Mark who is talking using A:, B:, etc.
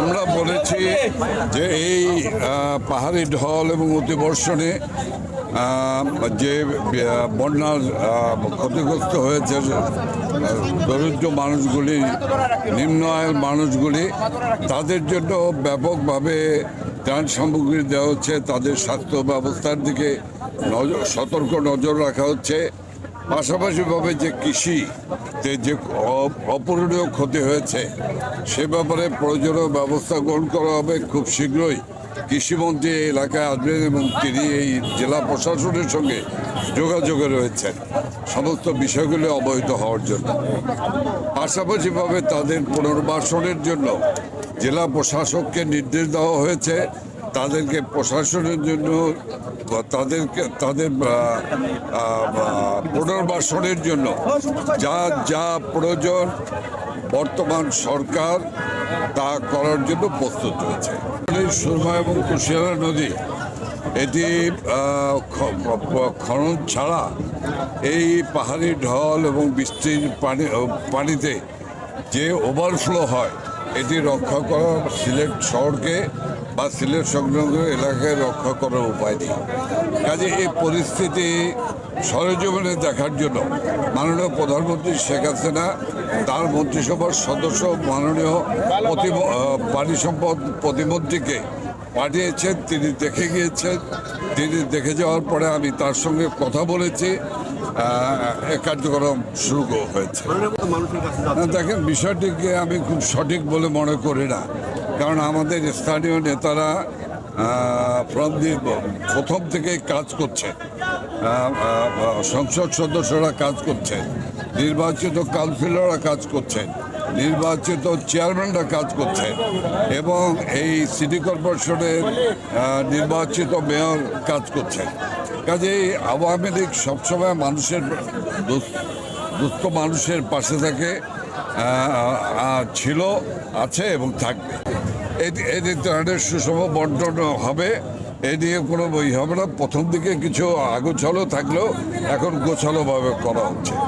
A: আমরা বলেছি যে এই পাহাড়ি ঢল এবং অতিবর্ষণে যে বন্যার ক্ষতিগ্রস্ত হয়েছে দরিদ্র মানুষগুলি, নিম্ন আয়ের মানুষগুলি, তাদের জন্য ব্যাপকভাবে ত্রাণ সামগ্রী দেওয়া হচ্ছে, তাদের স্বাস্থ্য ব্যবস্থার দিকে নজর সতর্ক নজর রাখা হচ্ছে। পাশাপাশিভাবে যে কৃষিতে যে অপূরণীয় ক্ষতি হয়েছে, সে ব্যাপারে প্রয়োজনীয় ব্যবস্থা গ্রহণ করা হবে খুব শীঘ্রই। কৃষিমন্ত্রী এই এলাকায় আসবেন এবং তিনি এই জেলা প্রশাসনের সঙ্গে যোগাযোগে রয়েছেন। সমস্ত বিষয়গুলি অবহিত হওয়ার জন্য। পাশাপাশিভাবে তাদের পুনর্বাসনের জন্য জেলা প্রশাসককে নির্দেশ দেওয়া হয়েছে। তাদেরকে প্রশাসনের জন্য তাদেরকে, তাদের পুনর্বাসনের জন্য যা যা প্রয়োজন বর্তমান সরকার তা করার জন্য প্রস্তুত এই সুরমা এবং কুশিয়ারা নদী, এটি খনন ছাড়া এই পাহাড়ি ঢল এবং বৃষ্টির পানি, পানিতে যে ওভারফ্লো হয় এটি রক্ষা করা সিলেট শহরকে বা সিলেট সংলগ্ন এলাকায় রক্ষা করার উপায় নেই কাজে এই পরিস্থিতি সরজীবনে দেখার জন্য মাননীয় প্রধানমন্ত্রী শেখ হাসিনা, তার মন্ত্রিসভার সদস্য মাননীয় পানি সম্পদ প্রতিমন্ত্রীকে পাঠিয়েছেন, তিনি দেখে গিয়েছেন। তিনি দেখে যাওয়ার পরে আমি তার সঙ্গে কথা বলেছি। কার্যক্রম শুরু হয়েছে। দেখেন, বিষয়টিকে আমি খুব সঠিক বলে মনে করি না। কারণ আমাদের স্থানীয় নেতারা ফ্রম প্রথম থেকেই কাজ করছে। সংসদ সদস্যরা কাজ করছেন নির্বাচিত কাউন্সিলররা কাজ করছেন। নির্বাচিত চেয়ারম্যানরা কাজ করছে এবং এই সিটি কর্পোরেশনের নির্বাচিত মেয়র কাজ করছে। কাজেই আওয়ামী লীগ সবসময় মানুষের দুস- দুস্থ মানুষের পাশে থাকে ছিল, আছে এবং থাকবে। এটি ত্রাণের সুষম বন্টন হবে, এ নিয়ে কোনো বই হবে না। প্রথম দিকে কিছু আগোছালো থাকলেও এখন গোছালোভাবে করা হচ্ছে।